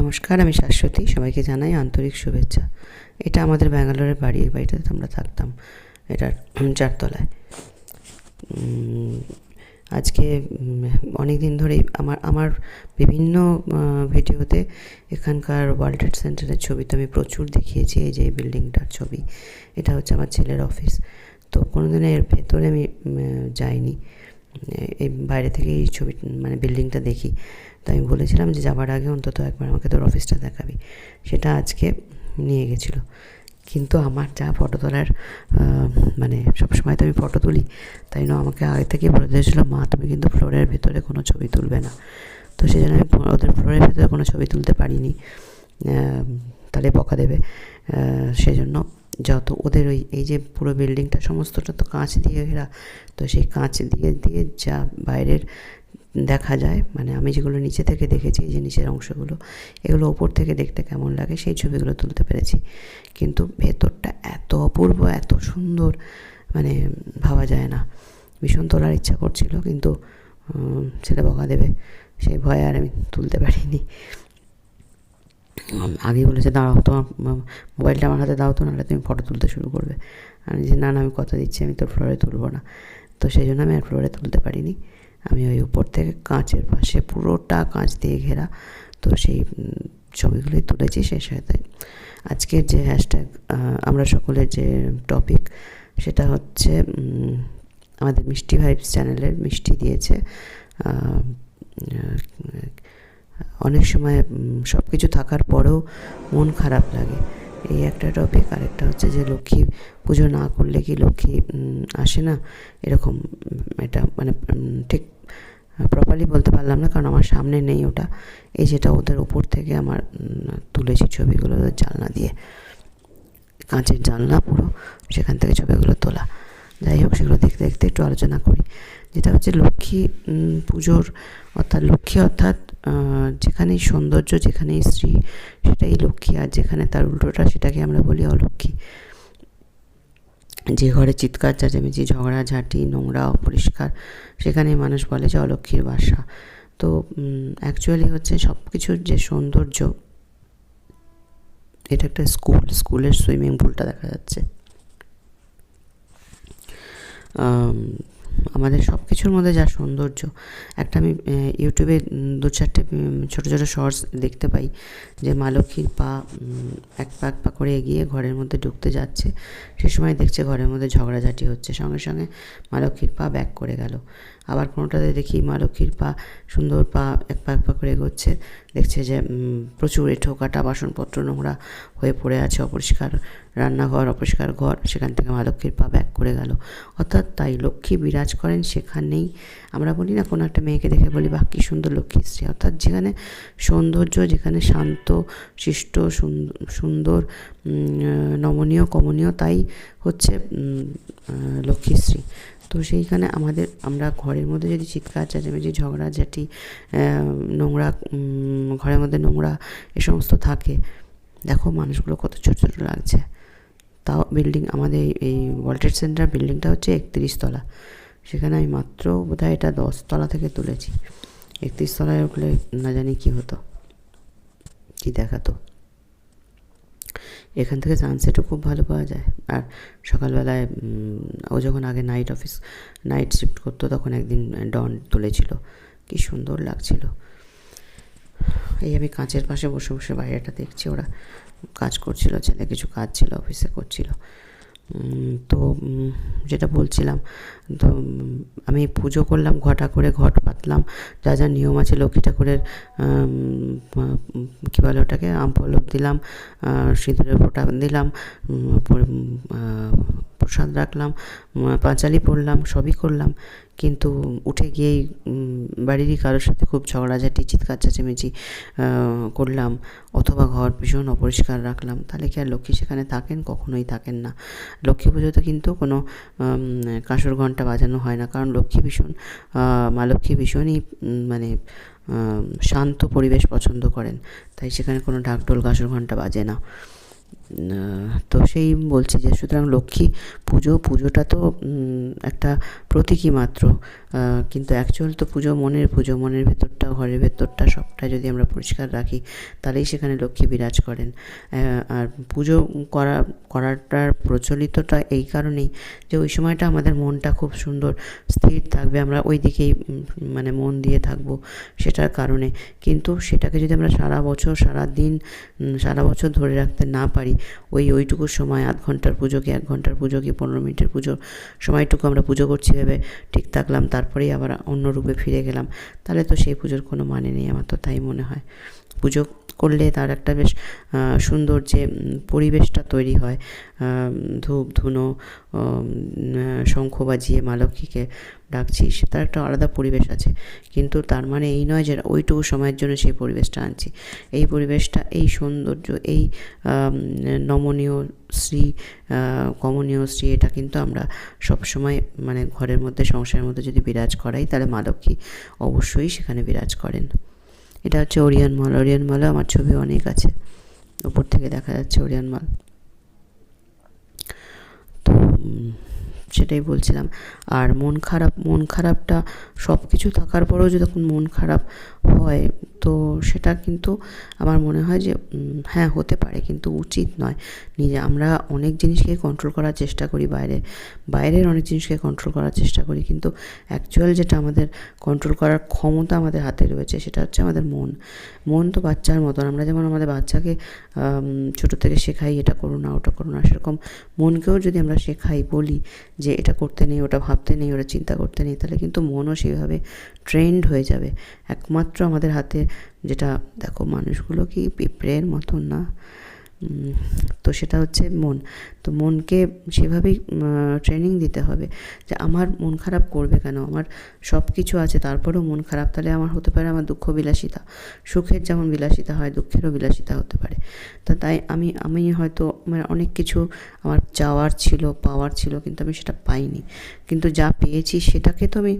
নমস্কার, আমি শাশ্বতী। সবাইকে জানাই আন্তরিক শুভেচ্ছা। এটা আমাদের ব্যাঙ্গালোরের বাড়ি বাড়িটাতে আমরা থাকতাম এটার চারতলায়। আজকে অনেক দিন ধরেই আমার আমার বিভিন্ন ভিডিওতে এখানকার ওয়ার্ল্ড ট্রেড সেন্টারের ছবি তো আমি প্রচুর দেখিয়েছি, এই যে বিল্ডিংটার ছবি। এটা হচ্ছে আমার ছেলের অফিস। তো কোনোদিনও এর ভেতরে আমি যাইনি। এই বাইরে থেকে এই ছবি মানে বিল্ডিংটা দেখি। তো আমি বলেছিলাম যে যাবার আগে অন্তত একবার আমাকে তোর অফিসটা দেখাবি। সেটা আজকে নিয়ে গেছিল। কিন্তু আমার যা ফটো তোলার মানে সবসময় তো আমি ফটো তুলি তাই জন্য আমাকে আগে থেকে বলে দিয়েছিলো মা তুমি কিন্তু ফ্লোরের ভেতরে কোনো ছবি তুলবে না। তো সেই জন্য আমি ওদের ফ্লোরের ভেতরে কোনো ছবি তুলতে পারিনি। তাহলে বকা দেবে। আহ, সেজন্য যত ওদের ওই, এই যে পুরো বিল্ডিংটা সমস্তটা তো কাঁচ দিয়ে ঘেরা, তো সেই কাঁচ দিয়ে দিয়ে যা বাইরের দেখা যায় মানে আমি যেগুলো নিচে থেকে দেখেছি, এই যে নিচের অংশগুলো, এগুলো ওপর থেকে দেখতে কেমন লাগে সেই ছবিগুলো তুলতে পেরেছি। কিন্তু ভেতরটা এত অপূর্ব, এত সুন্দর মানে ভাবা যায় না। ভীষণ তোলার ইচ্ছা করছিল, কিন্তু ছেলে বকা দেবে, সেই ভয়ে আর আমি তুলতে পারিনি। আগেই বলেছে, দাঁড়াও, তোমার মোবাইলটা আমার হাতে দাও তো, নাহলে তুমি ফটো তুলতে শুরু করবে। আমি যে না না, আমি কথা দিচ্ছি, আমি তোর ফ্লোরে তুলবো না। তো সেই জন্য আমি আর ফ্লোরে তুলতে পারিনি। আমি ওই উপর থেকে কাঁচের পাশে পুরোটা কাঁচ দিয়ে ঘেরা, তো সেই ছবিগুলোই তুলেছি সেই সাথে। আজকের যে হ্যাশট্যাগ আমরা সকলের যে টপিক সেটা হচ্ছে আমাদের মিষ্টি ভাইবস চ্যানেলের মিষ্টি দিয়েছে অনেক সময় সব কিছু থাকার পরেও মন খারাপ লাগে। এই একটা টপিক আরেকটা হচ্ছে যে লক্ষ্মী পুজো না করলে কি লক্ষ্মী আসে না? এরকম এটা মানে ঠিক প্রপারলি বলতে পারলাম না, কারণ আমার সামনে নেই ওটা। এই যেটা ওদের উপর থেকে আমার তুলেছি ছবিগুলো জানলা দিয়ে। কাঁচের জানলা পুরো, সেখান থেকে ছবিগুলো তোলা। যাই হোক, সেগুলো দেখতে দেখতে একটু আলোচনা করি। যেটা হচ্ছে লক্ষ্মী পুজোর, অর্থাৎ লক্ষ্মী অর্থাৎ যেখানেই সৌন্দর্য, যেখানেই শ্রী সেটাই লক্ষ্মী। আর যেখানে তার উল্টোটা, সেটাকে আমরা বলি অলক্ষ্মী। যে ঘরে চিৎকার, চেঁচামেচি ঝগড়াঝাঁটি নোংরা, অপরিষ্কার সেখানে মানুষ বলে যে অলক্ষ্মীর বাসা। তো অ্যাকচুয়ালি হচ্ছে সব কিছুর যে সৌন্দর্য, এটা একটা স্কুল স্কুলের সুইমিং পুলটা দেখা যাচ্ছে। আমাদের সব কিছুর মধ্যে যা সৌন্দর্য, একটা আমি ইউটিউবে দু চারটে ছোটো ছোটো শর্টস দেখতে পাই যে মা লক্ষ্মীর পা এক পা এক পা করে এগিয়ে ঘরের মধ্যে ঢুকতে যাচ্ছে, সে সময় দেখছে ঘরের মধ্যে ঝগড়াঝাটি হচ্ছে, সঙ্গে সঙ্গে মা লক্ষ্মীর পা ব্যাক করে গেল। আবার কোনোটাতে দেখি মা লক্ষ্মীর পা সুন্দর পা এক পা এক পা করে এগোচ্ছে। দেখছে যে প্রচুর এঁঠো কাটা বাসনপত্র নোংরা হয়ে পড়ে আছে, অপরিষ্কার রান্নাঘর, অপরিষ্কার ঘর। সেখান থেকে মা লক্ষ্মীর পা ব্যাক করে গেল। অর্থাৎ তাই লক্ষ্মী বিরাজ করেন সেখানেই। আমরা বলি না, কোনো একটা মেয়েকে দেখে বলি বা কী সুন্দর লক্ষ্মী স্ত্রী। অর্থাৎ যেখানে সৌন্দর্য, যেখানে শান্ত, শিষ্ট সুন্দ- সুন্দর নমনীয়, কমনীয়, তাই হচ্ছে লক্ষ্মীশ্রী তো সেইখানে আমাদের, আমরা ঘরের মধ্যে যদি চিৎকার, চেঁচামেচি ঝগড়াঝাটি নোংরা ঘরের মধ্যে নোংরা এ সমস্ত থাকে, দেখো মানুষগুলো কত ছোট ছোট লাগছে। তাও বিল্ডিং, আমাদের এই- ওয়ার্ল্ড সেন্টার বিল্ডিংটা হচ্ছে একত্রিশ তলা। সেখানে আমি মাত্র বোধহয় এটা দশ তলা থেকে তুলেছি। একত্রিশ তলায় উঠলে না জানি কী হতো, কী দেখাতো। এখান থেকে সানসেটও খুব ভালো পাওয়া যায়। আর সকালবেলায় ও যখন আগে নাইট অফিস নাইট শিফট করতো, তখন একদিন ডন তুলেছিল। কি সুন্দর লাগছিল। এই আমি কাঁচের পাশে বসে বসে বাইরেটা দেখছি, ওরা কাজ করছিল, ছেলে কিছু কাজ ছিল অফিসে করছিল। তো যেটা বলছিলাম, তো আমি পুজো করলাম, ঘটা করে ঘট পাতলাম, যা যা নিয়ম আছে লক্ষ্মী ঠাকুরের কী বলে ওটাকে, আম পল্লব দিলাম সিঁদুরের ফোঁটা দিলাম প্রসাদ রাখলাম পাঁচালি পড়লাম, সবই করলাম। কিন্তু উঠে গিয়েই বাড়িরই কারোর সাথে খুব ঝগড়াঝাটি চিৎকার, চেঁচামেচি করলাম অথবা ঘর ভীষণ অপরিষ্কার রাখলাম। তাহলে কি আর লক্ষ্মী সেখানে থাকেন? কখনোই থাকেন না। লক্ষ্মী পুজোতে কিন্তু কোনো কাঁসর ঘণ্টা বাজানো হয় না। কারণ লক্ষ্মী ভীষণ মা লক্ষ্মী ভীষণই মানে শান্ত পরিবেশ পছন্দ করেন। তাই সেখানে কোনো ঢাকঢোল, কাঁসর ঘণ্টা বাজে না। তো সেই বলছি যে সুতরাং লক্ষ্মী পুজো, পুজোটা তো একটা প্রতীকী মাত্র। কিন্তু অ্যাকচুয়াল তো পুজো মনের পুজো, মনের ভেতরটা, ঘরের ভেতরটা সবটা যদি আমরা পরিষ্কার রাখি, তাহলেই সেখানে লক্ষ্মী বিরাজ করেন। আর পুজো করা, করাটার প্রচলিতটা এই কারণেই যে ওই সময়টা আমাদের মনটা খুব সুন্দর, স্থির থাকবে, আমরা ওই দিকেই মানে মন দিয়ে থাকব সেটার কারণে। কিন্তু সেটাকে যদি আমরা সারা বছর, সারা দিন সারা বছর ধরে রাখতে না পারি ওই ওইটুকু সময়, আধ ঘণ্টার পুজো কি এক ঘণ্টার পুজো কি পনেরো মিনিটের পুজো, সময়টুকু আমরা পুজো করছি ভেবে ঠিক থাকলাম, তারপরেই আবার অন্য রূপে ফিরে গেলাম। তাহলে তো সেই পুজোর কোনো মানে নেই আমার তো তাই মনে হয়। পুজো করলে তার একটা বেশ সুন্দর যে পরিবেশটা তৈরি হয়। ধূপ, ধুনো শঙ্খ বাজিয়ে মা লক্ষ্মীকে ডাকছি, সে তার একটা আলাদা পরিবেশ আছে। কিন্তু তার মানে এই নয় যে, ওইটুকু সময়ের জন্য সেই পরিবেশটা আনছি। এই পরিবেশটা, এই সৌন্দর্য, এই নমনীয় শ্রী কমনীয় শ্রী, এটা কিন্তু আমরা সবসময় মানে ঘরের মধ্যে, সংসারের মধ্যে যদি বিরাজ করাই, তাহলে মা লক্ষ্মী অবশ্যই সেখানে বিরাজ করেন। এটা হচ্ছে ওরিয়ান মল। ওরিয়ান মলে আমার ছবি অনেক আছে। উপর থেকে দেখা যাচ্ছে ওরিয়ান মল তো উম, সেটাই বলছিলাম। আর মন খারাপ, মন খারাপটা সব কিছু থাকার পরেও যদি যখন মন খারাপ হয়, তো সেটা কিন্তু আমার মনে হয় যে হ্যাঁ হতে পারে, কিন্তু উচিত নয়। নিজে, আমরা অনেক জিনিসকে কন্ট্রোল করার চেষ্টা করি বাইরে, বাইরের অনেক জিনিসকে কন্ট্রোল করার চেষ্টা করি, কিন্তু অ্যাকচুয়াল যেটা আমাদের কন্ট্রোল করার ক্ষমতা আমাদের হাতে রয়েছে, সেটা হচ্ছে আমাদের মন। মন তো বাচ্চার মতন, আমরা যেমন আমাদের বাচ্চাকে ছোটো থেকে শেখাই, এটা করো না, ওটা করো না, সেরকম মনকেও যদি আমরা শেখাই, বলি যে এটা করতে নেই, ওটা ভাবতে নেই ওটা চিন্তা করতে নেই, তাহলে কিন্তু মনও সেভাবে ট্রেন্ড হয়ে যাবে। একমাত্র আমাদের হাতে যেটা, দেখো, মানুষগুলো কি পিঁপড়ের মতন না? তো সেটা হচ্ছে মন। তো মনকে সেভাবেই ট্রেনিং দিতে হবে যে আমার মন খারাপ করবে কেন? আমার সব কিছু আছে, তারপরেও মন খারাপ, তাহলে আমার হতে পারে আমার দুঃখ বিলাসিতা। সুখের যেমন বিলাসিতা হয়, দুঃখেরও বিলাসিতা হতে পারে। তা তাই আমি আমি হয়তো মানে অনেক কিছু আমার চাওয়ার ছিল, পাওয়ার ছিল, কিন্তু আমি সেটা পাইনি। কিন্তু যা পেয়েছি সেটাকে তো আমি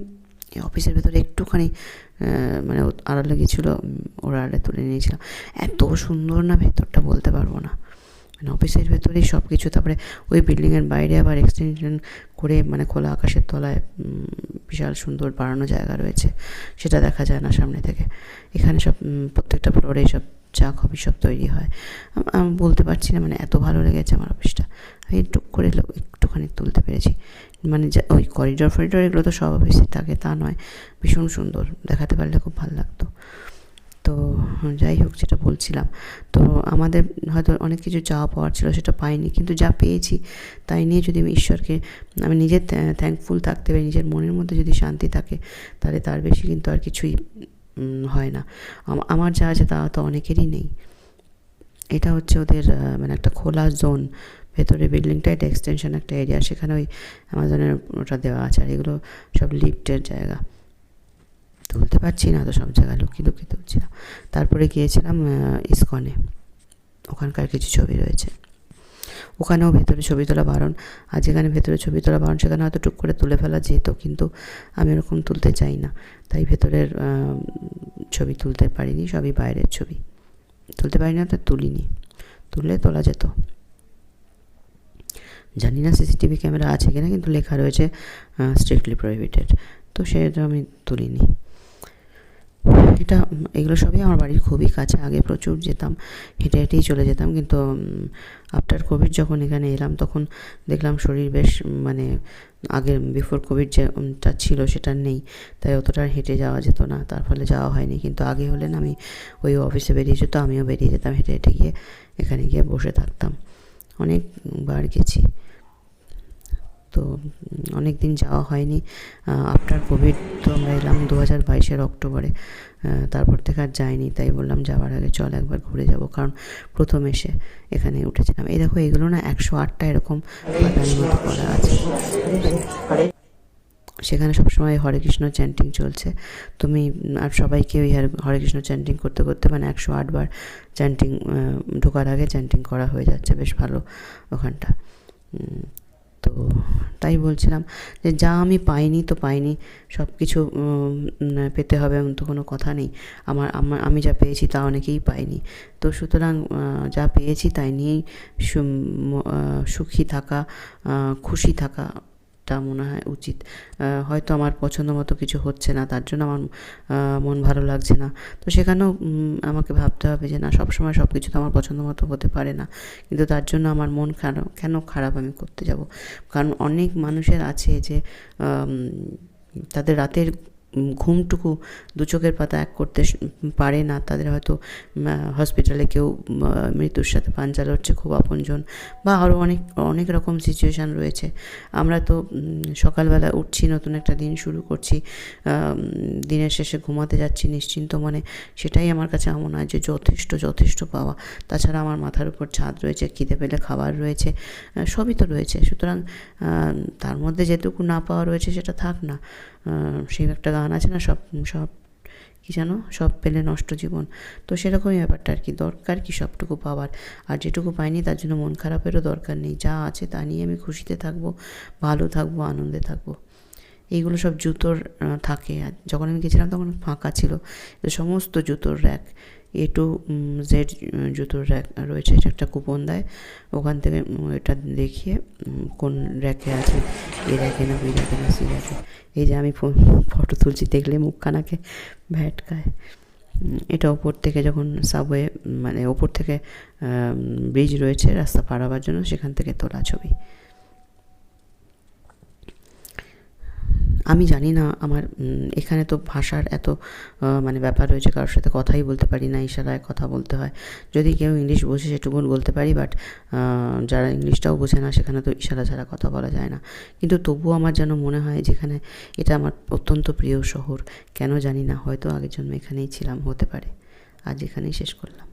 অফিসের ভেতরে একটুখানি মানে আড়ালে গেছিল উম, ওর আড়ালে তুলে নিয়েছিলাম এত সুন্দর না ভেতরটা বলতে পারব না। মানে অফিসের ভেতরেই সব কিছু তারপরে ওই বিল্ডিংয়ের বাইরে আবার এক্সটেনশন করে মানে খোলা আকাশের তলায় বিশাল সুন্দর বাড়ানো জায়গা রয়েছে। সেটা দেখা যায় না সামনে থেকে। এখানে সব প্রত্যেকটা ফ্লোরে সব চা কফি সব তৈরি হয়। আমি বলতে পারছি না মানে এত ভালো লেগেছে আমার অফিসটা আমি টুক করে একটুখানি তুলতে পেরেছি। মানে ওই করিডোর ফরিডোর এগুলো তো সব অফিসে থাকে, তা নয়। ভীষণ সুন্দর, দেখাতে পারলে খুব ভালো লাগতো। তো যাই হোক, যেটা বলছিলাম। তো আমাদের হয়তো অনেক কিছু চাওয়া পাওয়ার ছিল, সেটা পাইনি, কিন্তু যা পেয়েছি, তাই নিয়ে যদি আমি ঈশ্বরকে, আমি নিজের থ্যাঙ্কফুল থাকতে পারি, নিজের মনের মধ্যে যদি শান্তি থাকে, তাহলে তার বেশি কিন্তু আর কিছুই হয় না। আমার যা আছে তা তো অনেকেরই নেই। এটা হচ্ছে ওদের মানে একটা খোলা জোন ভেতরে বিল্ডিংটা এটা এক্সটেনশন একটা এরিয়া সেখানে ওই অ্যামাজনের ওটা দেওয়া আছে, আর এগুলো সব লিফটের জায়গা। তুলতে পারছি না তো সব জায়গায়, লুকিয়ে লুকিয়ে তুলছিলাম তারপরে গিয়েছিলাম ইসকনে। ওখানকার কিছু ছবি রয়েছে। ওখানেও ভেতরে ছবি তোলা বারণ। আর যেখানে ভেতরে ছবি তোলা বারণ, সেখানে হয়তো টুক করে তুলে ফেলা যেত, কিন্তু আমি ওরকম তুলতে চাই না। তাই ভেতরের ছবি তুলতে পারিনি, সবই বাইরের ছবি। তুলতে পারি না তো তুলিনি। তুললে তোলা যেত। জানি না, সিসিটিভি ক্যামেরা আছে কিনা, কিন্তু লেখা রয়েছে স্ট্রিক্টলি প্রহিবিটেড তো সেটা আমি তুলিনি। এটা এগুলো সবই আমার বাড়ির খুবই কাছে। আগে প্রচুর যেতাম, হেঁটে হেঁটেই চলে যেতাম, কিন্তু আফটার কোভিড যখন এখানে এলাম, তখন দেখলাম শরীর বেশ মানে আগে বিফোর কোভিড যেটা ছিল সেটা নেই। তাই অতটা হেঁটে যাওয়া যেত না। তার ফলে যাওয়া হয়নি। কিন্তু আগে হলেন আমি ওই অফিসে বেরিয়ে যেত আমিও বেরিয়ে যেতাম, হেঁটে হেঁটে গিয়ে এখানে গিয়ে বসে থাকতাম। অনেকবার গেছি। তো অনেক দিন যাওয়া হয়নি। আফটার কোভিড তো আমরা এলাম দু হাজার বাইশের অক্টোবরে। তারপর থেকে আর যাইনি, তাই বললাম যাওয়ার আগে চল একবার ঘুরে যাব, কারণ প্রথম এসে এখানে উঠেছিলাম। এই দেখো, এগুলো না একশো আটটা এরকম মতো করা আছে। সেখানে সবসময় হরে কৃষ্ণ চ্যান্টিং চলছে। তুমি আর সবাইকে ওই হরে- কৃষ্ণ চ্যান্টিং করতে করতে মানে একশো আটবার চ্যান্টিং ঢোকার আগে চ্যান্টিং করা হয়ে যাচ্ছে, বেশ ভালো ওখানটা। তো তাই বলছিলাম যে যা আমি পাইনি তো পাইনি সব কিছু পেতে হবে এমন তো কোনো কথা নেই। আমার আমার, আমি যা পেয়েছি তা অনেকেই পাইনি তো সুতরাং যা পেয়েছি তাই নিয়েই সুখী থাকা খুশি থাকা টা মনে হয় উচিত। হয়তো আমার পছন্দ মতো কিছু হচ্ছে না, তার জন্য আমার মন ভালো লাগছে না। তো সেখানেও আমাকে ভাবতে হবে যে না, সবসময় সব কিছু তো আমার পছন্দ মতো হতে পারে না। কিন্তু তার জন্য আমার মন কেন কেন খারাপ আমি করতে যাব? কারণ অনেক মানুষের আছে যে তাদের রাতের ঘুমটুকু দু চোখের পাতা এক করতে পারে না। তাদের হয়তো হসপিটালে কেউ মৃত্যুর সাথে পাঞ্জা লড়ছে, খুব আপনজন বা আরও অনেক অনেক রকম সিচুয়েশান রয়েছে। আমরা তো সকালবেলা উঠছি, নতুন একটা দিন শুরু করছি দিনের শেষে ঘুমাতে যাচ্ছি নিশ্চিন্ত মনে। সেটাই আমার কাছে মনে হয় যে যথেষ্ট যথেষ্ট পাওয়া। তাছাড়া আমার মাথার উপর ছাদ রয়েছে, খিদে পেলে খাবার রয়েছে সবই তো রয়েছে। সুতরাং তার মধ্যে যেটুকু না পাওয়া রয়েছে সেটা থাক না। সেই একটা গান আছে না, সব সব, কি যেন সব পেলে নষ্ট জীবন। তো সেরকমই ব্যাপারটা আর কি, দরকার কি সবটুকু পাওয়ার। আর যেটুকু পাইনি তার জন্য মন খারাপেরও দরকার নেই। যা আছে তা নিয়ে আমি খুশিতে থাকব, ভালো থাকব, আনন্দে থাকব। এইগুলো সব জুতোর থাকে। আর যখন আমি গেছিলাম তখন ফাঁকা ছিল। সমস্ত জুতোর র্যাক এ টু জেড জুতোর র্যাক রয়েছে, এটা একটা কুপন দেয়। ওখান থেকে এটা দেখিয়ে কোন র্যাকে আছে, এ র্যাকে না, বি র্যাকে না, সি র্যাকে এই যে আমি ফটো তুলছি, দেখলে মুখখানাকে ভ্যাটকায় এটা ওপর থেকে যখন সাবওয়ে মানে ওপর থেকে ব্রিজ রয়েছে, রাস্তা পার হওয়ার জন্য, সেখান থেকে তোলা ছবি। আমি জানি না, আমার এখানে তো ভাষার এত মানে ব্যাপার রয়েছে, কারোর সাথে কথাই বলতে পারি না ইশারায় কথা বলতে হয়। যদি কেউ ইংলিশ বোঝে সেটুকু বলতে পারি, বাট যারা ইংলিশটাও বোঝে না, সেখানে তো ইশারা ছাড়া কথা বলা যায় না। কিন্তু তবুও আমার যেন মনে হয়, যেখানে এটা আমার অত্যন্ত প্রিয় শহর, কেন জানি না, হয়তো আগের জন্ম এখানেই ছিলাম, হতে পারে। আজ এখানেই শেষ করলাম।